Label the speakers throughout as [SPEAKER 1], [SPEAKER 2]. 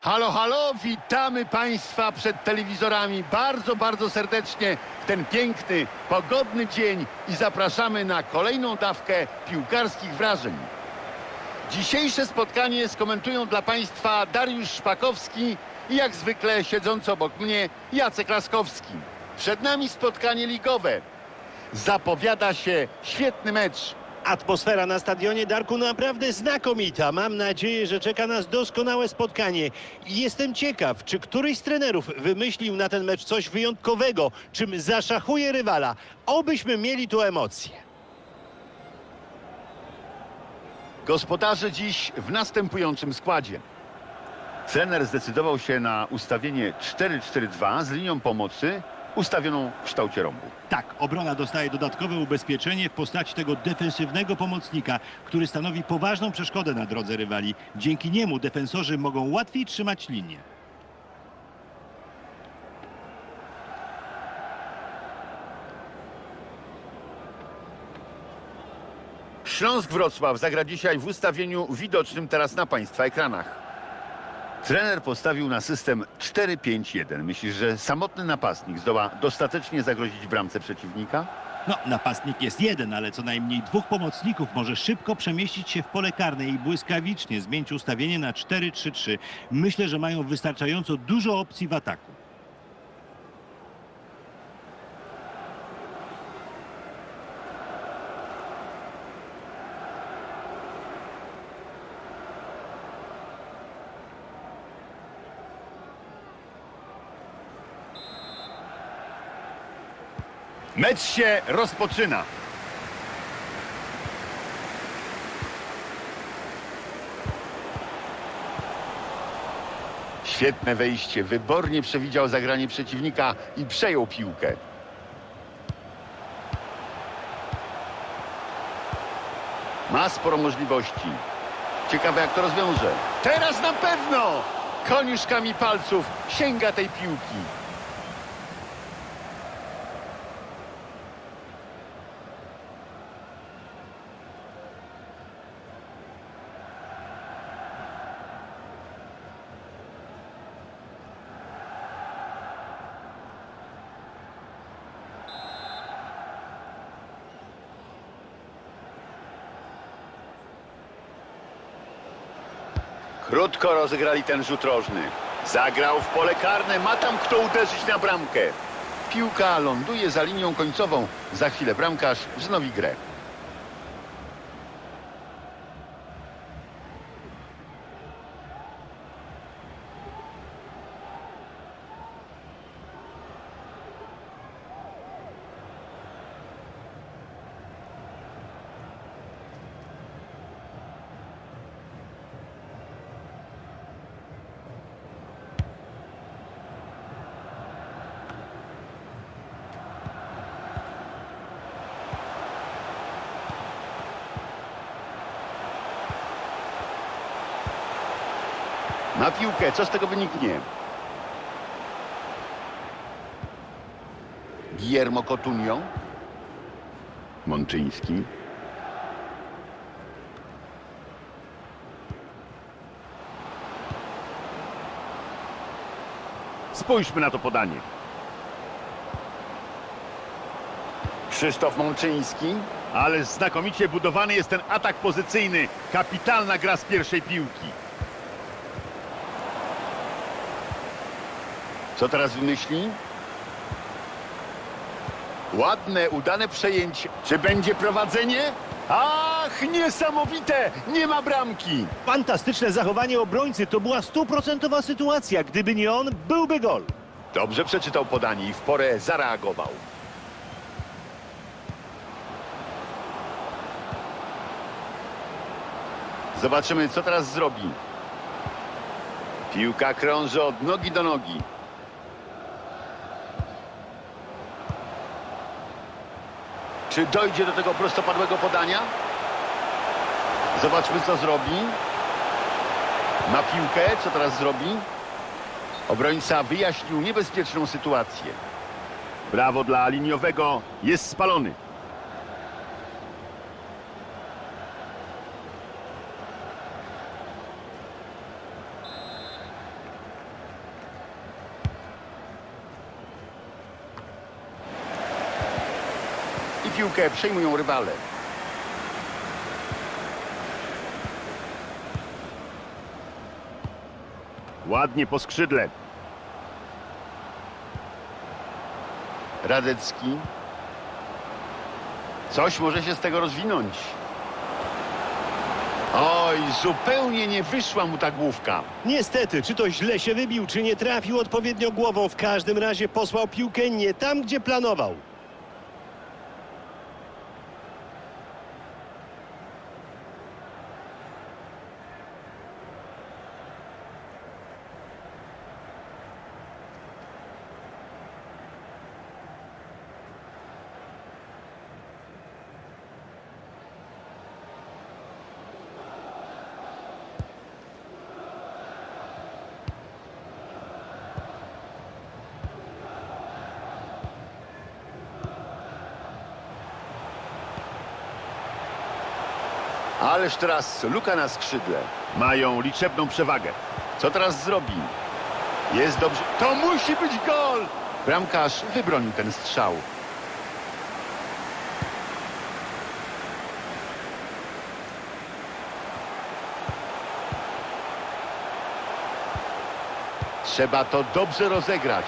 [SPEAKER 1] Halo, halo, witamy Państwa przed telewizorami bardzo, bardzo serdecznie w ten piękny, pogodny dzień i zapraszamy na kolejną dawkę piłkarskich wrażeń. Dzisiejsze spotkanie skomentują dla Państwa Dariusz Szpakowski i jak zwykle siedzący obok mnie Jacek Laskowski. Przed nami spotkanie ligowe. Zapowiada się świetny mecz.
[SPEAKER 2] Atmosfera na stadionie Darku naprawdę znakomita. Mam nadzieję, że czeka nas doskonałe spotkanie. Jestem ciekaw, czy któryś z trenerów wymyślił na ten mecz coś wyjątkowego, czym zaszachuje rywala. Obyśmy mieli tu emocje.
[SPEAKER 1] Gospodarze dziś w następującym składzie. Trener zdecydował się na ustawienie 4-4-2 z linią pomocy ustawioną w kształcie rąbu.
[SPEAKER 3] Tak, obrona dostaje dodatkowe ubezpieczenie w postaci tego defensywnego pomocnika, który stanowi poważną przeszkodę na drodze rywali. Dzięki niemu defensorzy mogą łatwiej trzymać linię.
[SPEAKER 1] Śląsk Wrocław zagra dzisiaj w ustawieniu widocznym teraz na Państwa ekranach. Trener postawił na system 4-5-1. Myślisz, że samotny napastnik zdoła dostatecznie zagrozić bramce przeciwnika?
[SPEAKER 3] No, napastnik jest jeden, ale co najmniej dwóch pomocników może szybko przemieścić się w pole karne i błyskawicznie zmienić ustawienie na 4-3-3. Myślę, że mają wystarczająco dużo opcji w ataku.
[SPEAKER 1] Mecz się rozpoczyna. Świetne wejście. Wybornie przewidział zagranie przeciwnika i przejął piłkę. Ma sporo możliwości. Ciekawe jak to rozwiąże. Teraz na pewno! Koniuszkami palców sięga tej piłki. Krótko rozegrali ten rzut rożny. Zagrał w pole karne, ma tam kto uderzyć na bramkę. Piłka ląduje za linią końcową. Za chwilę bramkarz wznowi grę. Na piłkę, co z tego wyniknie? Guillermo Cotunio. Mączyński. Spójrzmy na to podanie. Krzysztof Mączyński. Ale znakomicie budowany jest ten atak pozycyjny. Kapitalna gra z pierwszej piłki. Co teraz wymyśli? Ładne, udane przejęcie. Czy będzie prowadzenie? Ach, niesamowite! Nie ma bramki!
[SPEAKER 2] Fantastyczne zachowanie obrońcy. To była stuprocentowa sytuacja. Gdyby nie on, byłby gol.
[SPEAKER 1] Dobrze przeczytał podanie i w porę zareagował. Zobaczymy, co teraz zrobi. Piłka krąży od nogi do nogi. Czy dojdzie do tego prostopadłego podania? Zobaczmy, co zrobi. Ma piłkę, co teraz zrobi? Obrońca wyjaśnił niebezpieczną sytuację. Brawo dla liniowego. Jest spalony. Piłkę przejmują rywale. Ładnie po skrzydle. Radecki. Coś może się z tego rozwinąć. Oj, zupełnie nie wyszła mu ta główka.
[SPEAKER 2] Niestety, czy to źle się wybił, czy nie trafił odpowiednio głową, w każdym razie posłał piłkę nie tam, gdzie planował.
[SPEAKER 1] Ależ teraz luka na skrzydle. Mają liczebną przewagę. Co teraz zrobi? Jest dobrze. To musi być gol! Bramkarz wybronił ten strzał. Trzeba to dobrze rozegrać.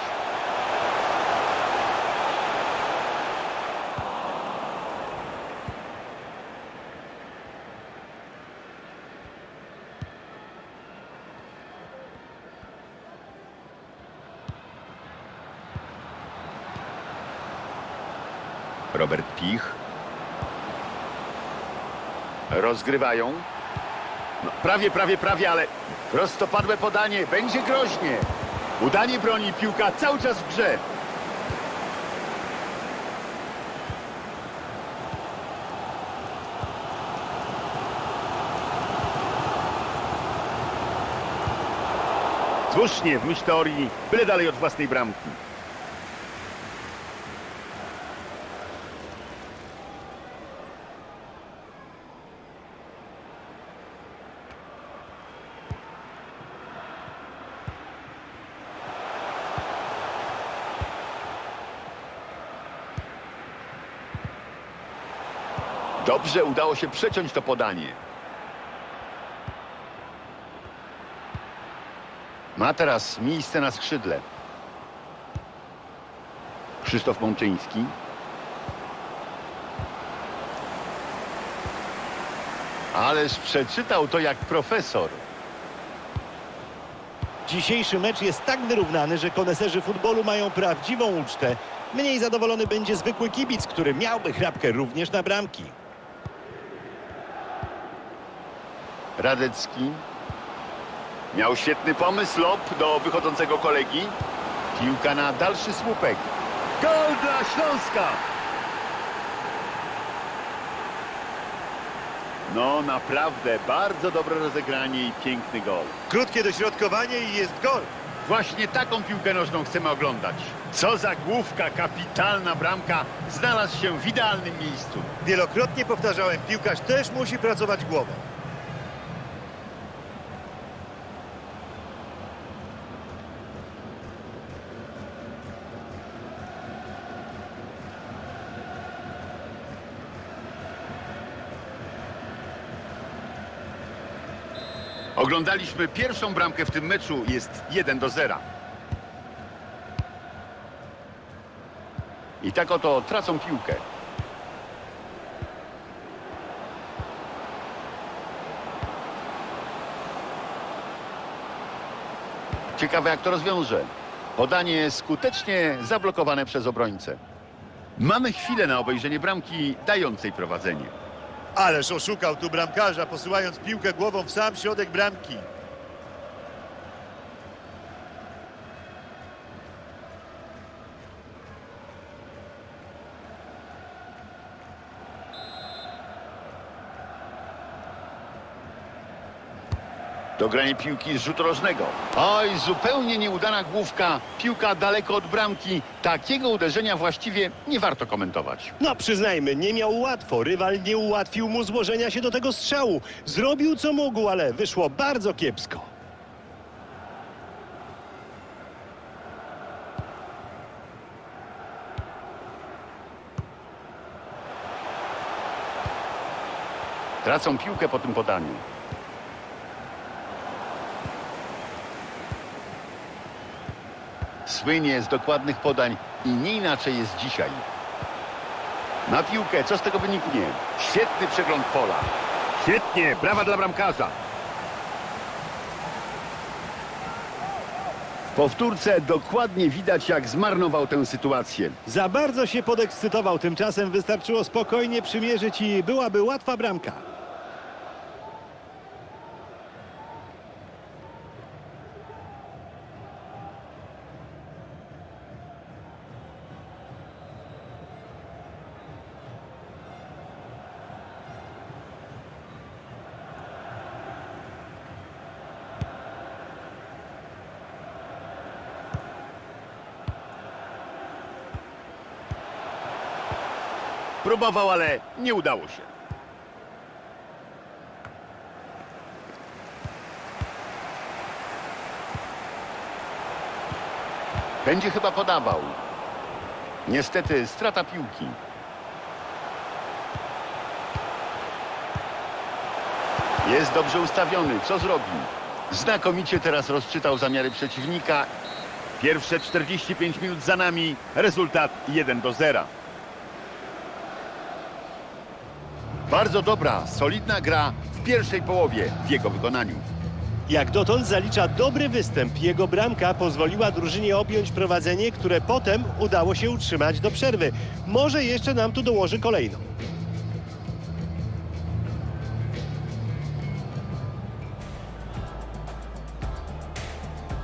[SPEAKER 1] Robert Pich. Rozgrywają. No, prawie, prawie, prawie, ale prostopadłe podanie. Będzie groźnie. Udanie broni, piłka cały czas w grze. Słusznie, w myśl teorii, byle dalej od własnej bramki. Dobrze udało się przeciąć to podanie. Ma teraz miejsce na skrzydle. Krzysztof Mączyński. Ależ przeczytał to jak profesor.
[SPEAKER 2] Dzisiejszy mecz jest tak wyrównany, że koneserzy futbolu mają prawdziwą ucztę. Mniej zadowolony będzie zwykły kibic, który miałby chrapkę również na bramki.
[SPEAKER 1] Radecki. Miał świetny pomysł, lob do wychodzącego kolegi. Piłka na dalszy słupek. Gol dla Śląska! No naprawdę, bardzo dobre rozegranie i piękny gol.
[SPEAKER 2] Krótkie dośrodkowanie i jest gol.
[SPEAKER 1] Właśnie taką piłkę nożną chcemy oglądać. Co za główka, kapitalna bramka znalazł się w idealnym miejscu.
[SPEAKER 2] Wielokrotnie powtarzałem, piłkarz też musi pracować głową.
[SPEAKER 1] Oglądaliśmy pierwszą bramkę w tym meczu, jest 1 do 0. I tak oto tracą piłkę. Ciekawe jak to rozwiąże. Podanie skutecznie zablokowane przez obrońcę. Mamy chwilę na obejrzenie bramki dającej prowadzenie.
[SPEAKER 2] Ależ oszukał tu bramkarza, posyłając piłkę głową w sam środek bramki.
[SPEAKER 1] Dogranie piłki z rzutu rożnego. Oj, zupełnie nieudana główka. Piłka daleko od bramki. Takiego uderzenia właściwie nie warto komentować.
[SPEAKER 2] No przyznajmy, nie miał łatwo. Rywal nie ułatwił mu złożenia się do tego strzału. Zrobił co mógł, ale wyszło bardzo kiepsko.
[SPEAKER 1] Tracą piłkę po tym podaniu. Słynie z dokładnych podań i nie inaczej jest dzisiaj. Na piłkę, co z tego wyniknie? Świetny przegląd pola. Świetnie, brawa dla bramkarza. W powtórce dokładnie widać, jak zmarnował tę sytuację.
[SPEAKER 2] Za bardzo się podekscytował, tymczasem wystarczyło spokojnie przymierzyć i byłaby łatwa bramka.
[SPEAKER 1] Próbował, ale nie udało się. Będzie chyba podawał. Niestety strata piłki. Jest dobrze ustawiony. Co zrobi? Znakomicie teraz rozczytał zamiary przeciwnika. Pierwsze 45 minut za nami. Rezultat 1 do 0. Bardzo dobra, solidna gra w pierwszej połowie w jego wykonaniu.
[SPEAKER 2] Jak dotąd zalicza dobry występ. Jego bramka pozwoliła drużynie objąć prowadzenie, które potem udało się utrzymać do przerwy. Może jeszcze nam tu dołoży kolejną.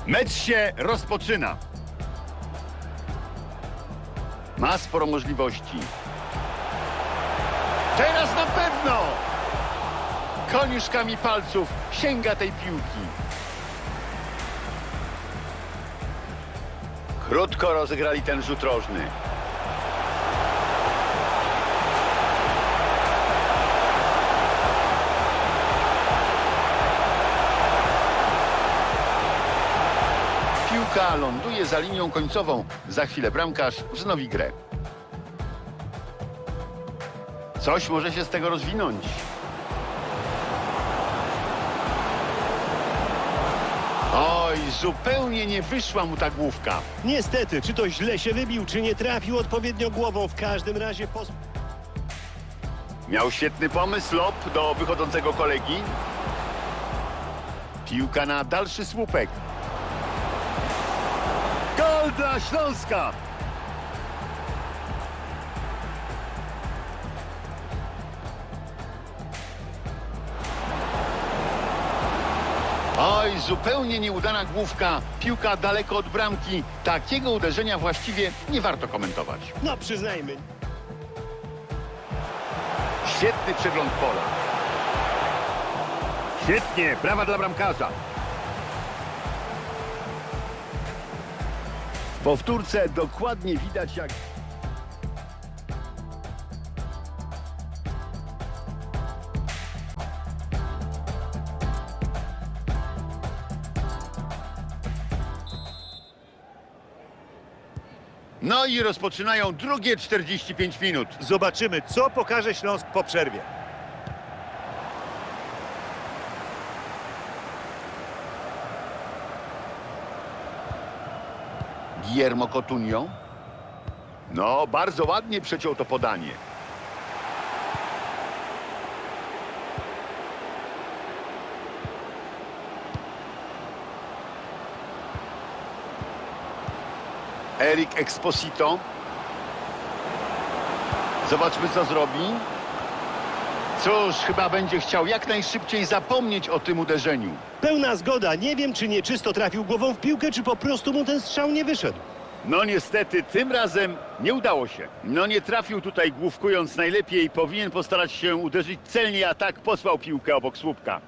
[SPEAKER 1] Mecz się rozpoczyna. Ma sporo możliwości. Teraz na pewno! Koniuszkami palców sięga tej piłki. Krótko rozegrali ten rzut rożny. Piłka ląduje za linią końcową. Za chwilę bramkarz wznowi grę. Coś może się z tego rozwinąć. Oj, zupełnie nie wyszła mu ta główka.
[SPEAKER 2] Niestety, czy to źle się wybił, czy nie trafił odpowiednio głową, w każdym razie pos...
[SPEAKER 1] Miał świetny pomysł lop do wychodzącego kolegi. Piłka na dalszy słupek. Gol dla Śląska! Zupełnie nieudana główka. Piłka daleko od bramki. Takiego uderzenia właściwie nie warto komentować.
[SPEAKER 2] No przyznajmy,
[SPEAKER 1] Świetny przegląd pola. Świetnie, brawa dla bramkarza. W powtórce dokładnie widać jak... No i rozpoczynają drugie 45 minut.
[SPEAKER 2] zobaczymy, co pokaże Śląsk po przerwie.
[SPEAKER 1] Guillermo Cotunio. No, bardzo ładnie przeciął to podanie. Erik Exposito. Zobaczmy, co zrobi. Cóż, chyba będzie chciał jak najszybciej zapomnieć o tym uderzeniu.
[SPEAKER 2] Pełna zgoda. Nie wiem, czy nieczysto trafił głową w piłkę, czy po prostu mu ten strzał nie wyszedł.
[SPEAKER 1] No niestety, tym razem nie udało się. No nie trafił tutaj główkując najlepiej. Powinien postarać się uderzyć celnie, a tak posłał piłkę obok słupka.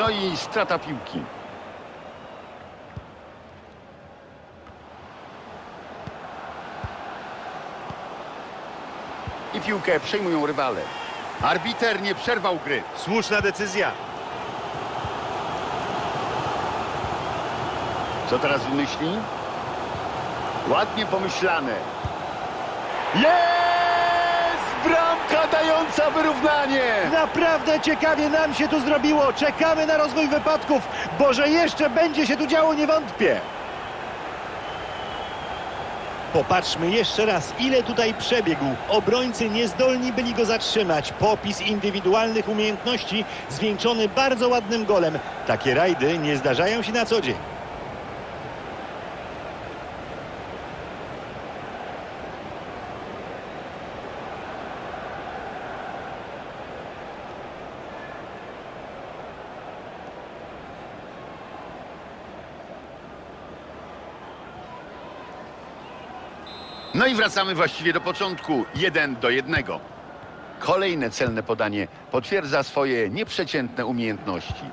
[SPEAKER 1] No i strata piłki. I piłkę przejmują rywale. Arbiter nie przerwał gry.
[SPEAKER 2] Słuszna decyzja.
[SPEAKER 1] Co teraz wymyśli? Ładnie pomyślane. Jest! Dająca wyrównanie!
[SPEAKER 2] Naprawdę ciekawie nam się tu zrobiło. Czekamy na rozwój wypadków, bo że jeszcze będzie się tu działo, nie wątpię. Popatrzmy jeszcze raz, ile tutaj przebiegł. Obrońcy niezdolni byli go zatrzymać. Popis indywidualnych umiejętności zwieńczony bardzo ładnym golem. Takie rajdy nie zdarzają się na co dzień.
[SPEAKER 1] No i wracamy właściwie do początku. Jeden do jednego. Kolejne celne podanie potwierdza swoje nieprzeciętne umiejętności.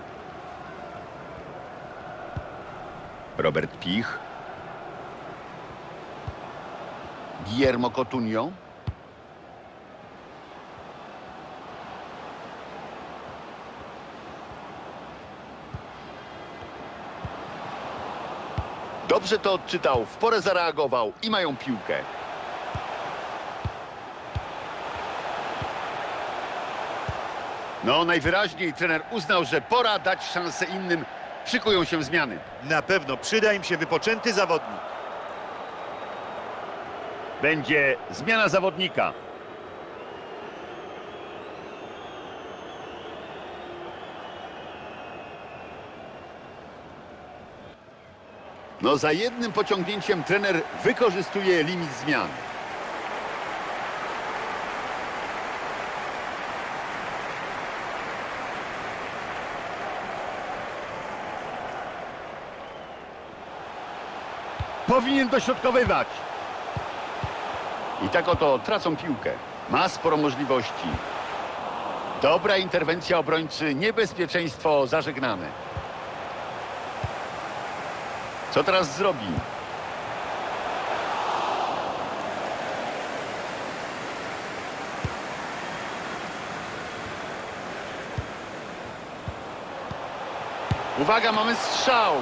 [SPEAKER 1] Robert Pich. Guillermo Cotunio. Dobrze to odczytał, w porę zareagował i mają piłkę. No, najwyraźniej trener uznał, że pora dać szansę innym. Szykują się zmiany.
[SPEAKER 2] Na pewno przyda im się wypoczęty zawodnik.
[SPEAKER 1] Będzie zmiana zawodnika. No za jednym pociągnięciem trener wykorzystuje limit zmian. Powinien dośrodkowywać. I tak oto tracą piłkę. Ma sporo możliwości. Dobra interwencja obrońcy, niebezpieczeństwo zażegnane. Co teraz zrobi? Uwaga, mamy strzał.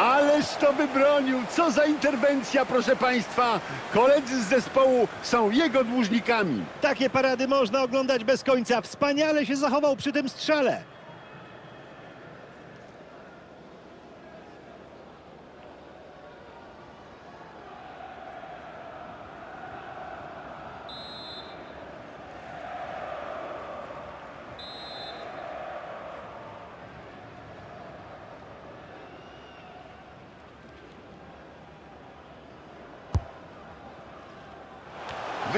[SPEAKER 1] Ależ to wybronił. Co za interwencja, proszę Państwa. Koledzy z zespołu są jego dłużnikami.
[SPEAKER 2] Takie parady można oglądać bez końca. Wspaniale się zachował przy tym strzale.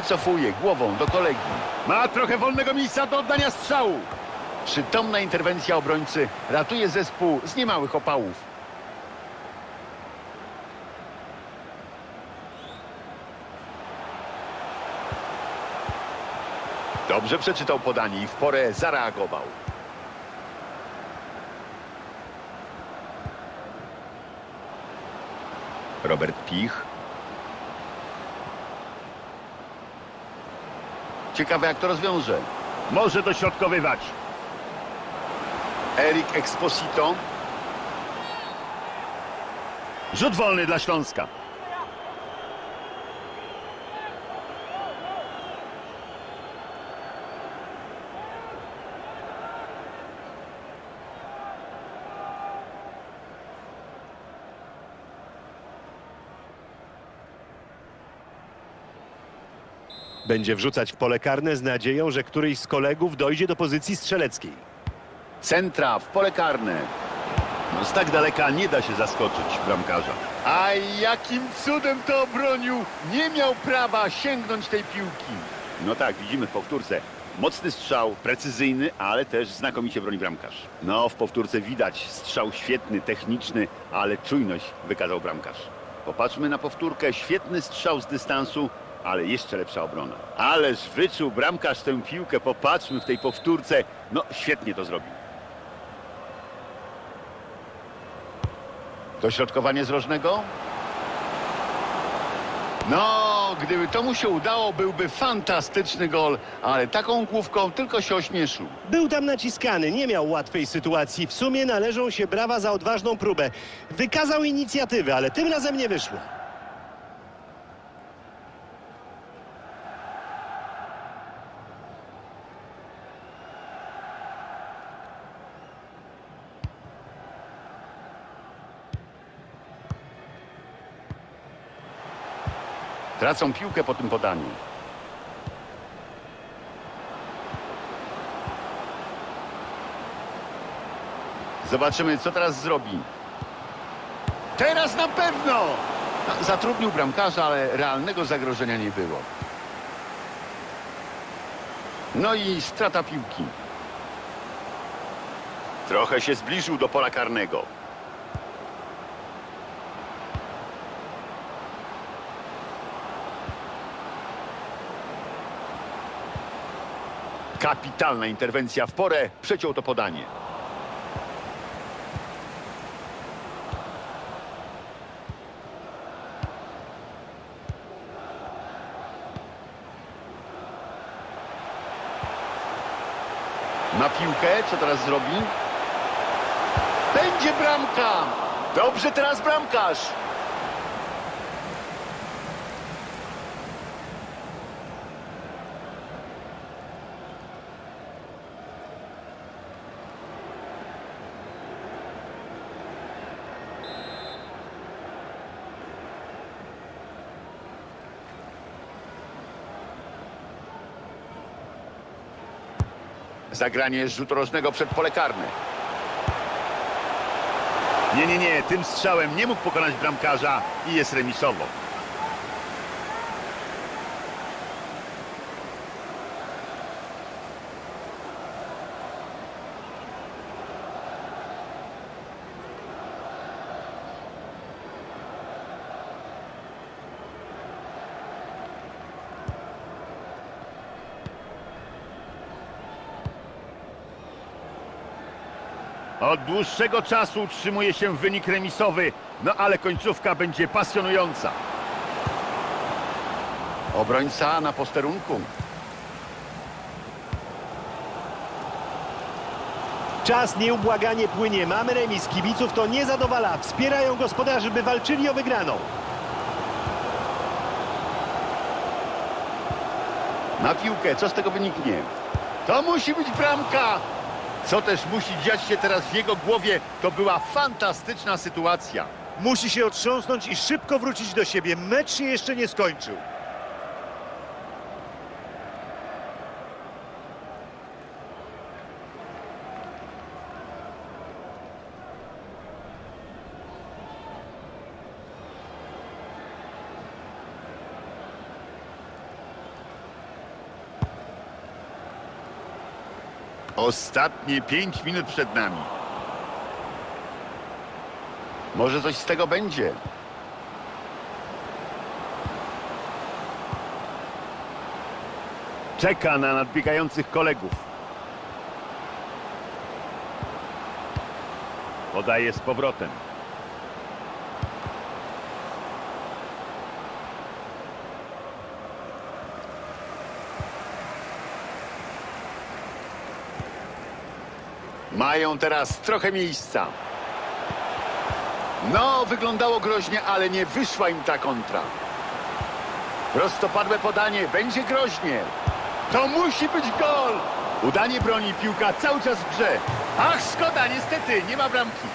[SPEAKER 1] Wycofuje głową do kolegi. Ma trochę wolnego miejsca do oddania strzału. Przytomna interwencja obrońcy ratuje zespół z niemałych opałów. Dobrze przeczytał podanie i w porę zareagował. Robert Pich. Ciekawe jak to rozwiąże. Może dośrodkowywać. Erik Exposito. Rzut wolny dla Śląska.
[SPEAKER 2] Będzie wrzucać w pole karne z nadzieją, że któryś z kolegów dojdzie do pozycji strzeleckiej.
[SPEAKER 1] Centra w pole karne. No z tak daleka nie da się zaskoczyć bramkarza. A jakim cudem to obronił! Nie miał prawa sięgnąć tej piłki. No tak, widzimy w powtórce. Mocny strzał, precyzyjny, ale też znakomicie broni bramkarz. No, w powtórce widać strzał świetny, techniczny, ale czujność wykazał bramkarz. Popatrzmy na powtórkę. Świetny strzał z dystansu, ale jeszcze lepsza obrona. Ależ wyczuł bramkarz tę piłkę. Popatrzmy w tej powtórce. No, świetnie to zrobił. Dośrodkowanie z rożnego. No, gdyby to mu się udało, byłby fantastyczny gol, ale taką główką tylko się ośmieszył.
[SPEAKER 2] Był tam naciskany, nie miał łatwej sytuacji. W sumie należą się brawa za odważną próbę. Wykazał inicjatywę, ale tym razem nie wyszło.
[SPEAKER 1] Tracą piłkę po tym podaniu. Zobaczymy, co teraz zrobi. Teraz na pewno! No, Zatrudnił bramkarza, ale realnego zagrożenia nie było. No i strata piłki. Trochę się zbliżył do pola karnego. Kapitalna interwencja w porę, przeciął to podanie. Na piłkę, co teraz zrobi? Będzie bramka! Dobrze teraz bramkarz! Zagranie rzutu rożnego przed pole karne. Nie, nie, nie, tym strzałem nie mógł pokonać bramkarza i jest remisowo. Od dłuższego czasu utrzymuje się wynik remisowy, no ale końcówka będzie pasjonująca. Obrońca na posterunku.
[SPEAKER 2] Czas nieubłaganie płynie. Mamy remis. Kibiców to nie zadowala. Wspierają gospodarzy, by walczyli o wygraną.
[SPEAKER 1] Na piłkę, co z tego wyniknie? To musi być bramka! Co też musi dziać się teraz w jego głowie, to była fantastyczna sytuacja.
[SPEAKER 2] Musi się otrząsnąć i szybko wrócić do siebie. Mecz się jeszcze nie skończył.
[SPEAKER 1] Ostatnie pięć minut przed nami. Może coś z tego będzie. Czeka na nadbiegających kolegów. Podaje z powrotem. Mają teraz trochę miejsca. No, wyglądało groźnie, ale nie wyszła im ta kontra. Prostopadłe podanie, będzie groźnie. To musi być gol! Udanie broni, piłka cały czas w grze. Ach, szkoda, niestety, nie ma bramki.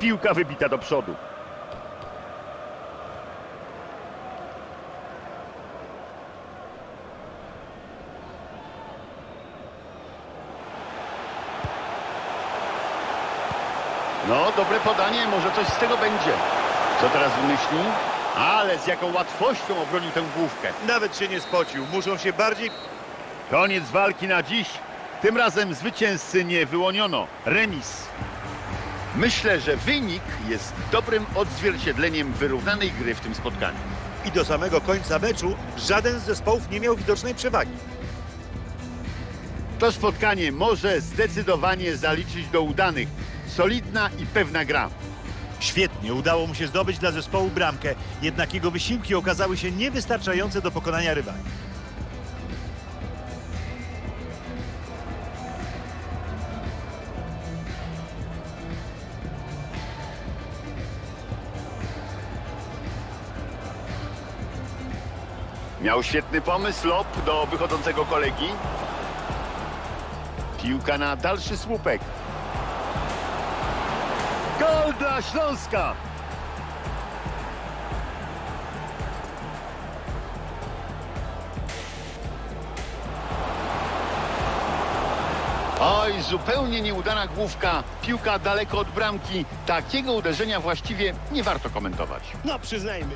[SPEAKER 1] Piłka wybita do przodu. No, dobre podanie, może coś z tego będzie. Co teraz wymyśli? Ale z jaką łatwością obronił tę główkę.
[SPEAKER 2] Nawet się nie spocił. Muszą się bardziej...
[SPEAKER 1] Koniec walki na dziś. Tym razem zwycięzcy nie wyłoniono. Remis. Myślę, że wynik jest dobrym odzwierciedleniem wyrównanej gry w tym spotkaniu.
[SPEAKER 2] I do samego końca meczu żaden z zespołów nie miał widocznej przewagi.
[SPEAKER 1] To spotkanie może zdecydowanie zaliczyć do udanych. Solidna i pewna gra.
[SPEAKER 2] Świetnie, udało mu się zdobyć dla zespołu bramkę, jednak jego wysiłki okazały się niewystarczające do pokonania rywali.
[SPEAKER 1] Miał świetny pomysł, lob do wychodzącego kolegi. Piłka na dalszy słupek. Gol dla Śląska! Oj, zupełnie nieudana główka. Piłka daleko od bramki. Takiego uderzenia właściwie nie warto komentować.
[SPEAKER 2] No przyznajmy,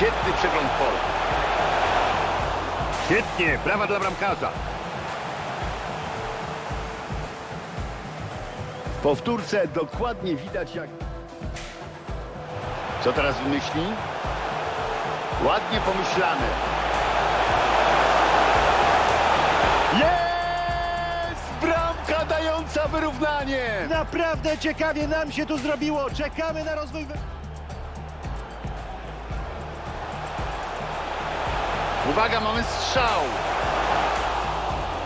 [SPEAKER 1] Świetny przegląd pola. Świetnie, brawa dla bramkarza. W powtórce dokładnie widać jak... Co teraz wymyśli? Ładnie pomyślane. Jest! Bramka dająca wyrównanie!
[SPEAKER 2] naprawdę ciekawie nam się tu zrobiło. Czekamy na rozwój...
[SPEAKER 1] Uwaga, mamy strzał.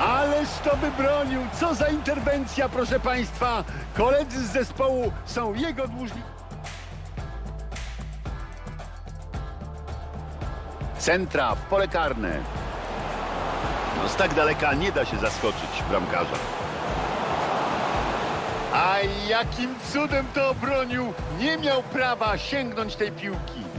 [SPEAKER 1] Ależ to by bronił. Co za interwencja, proszę Państwa. Koledzy z zespołu są jego dłużni. Centra w pole karne. No z tak daleka nie da się zaskoczyć bramkarza. A jakim cudem to obronił. Nie miał prawa sięgnąć tej piłki.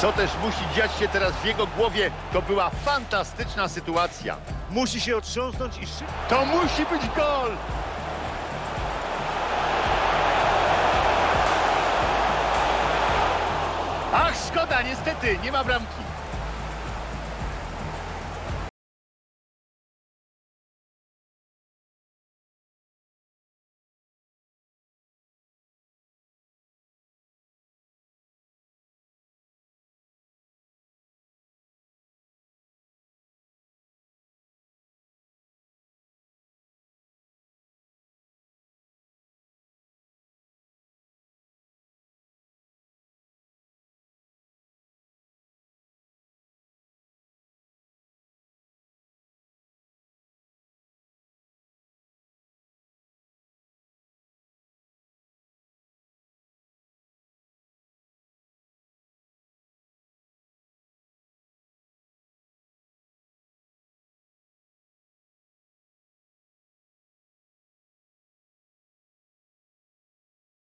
[SPEAKER 1] Co też musi dziać się teraz w jego głowie, to była fantastyczna sytuacja.
[SPEAKER 2] Musi się otrząsnąć i szybko...
[SPEAKER 1] To musi być gol! Ach, szkoda, niestety, nie ma bramki.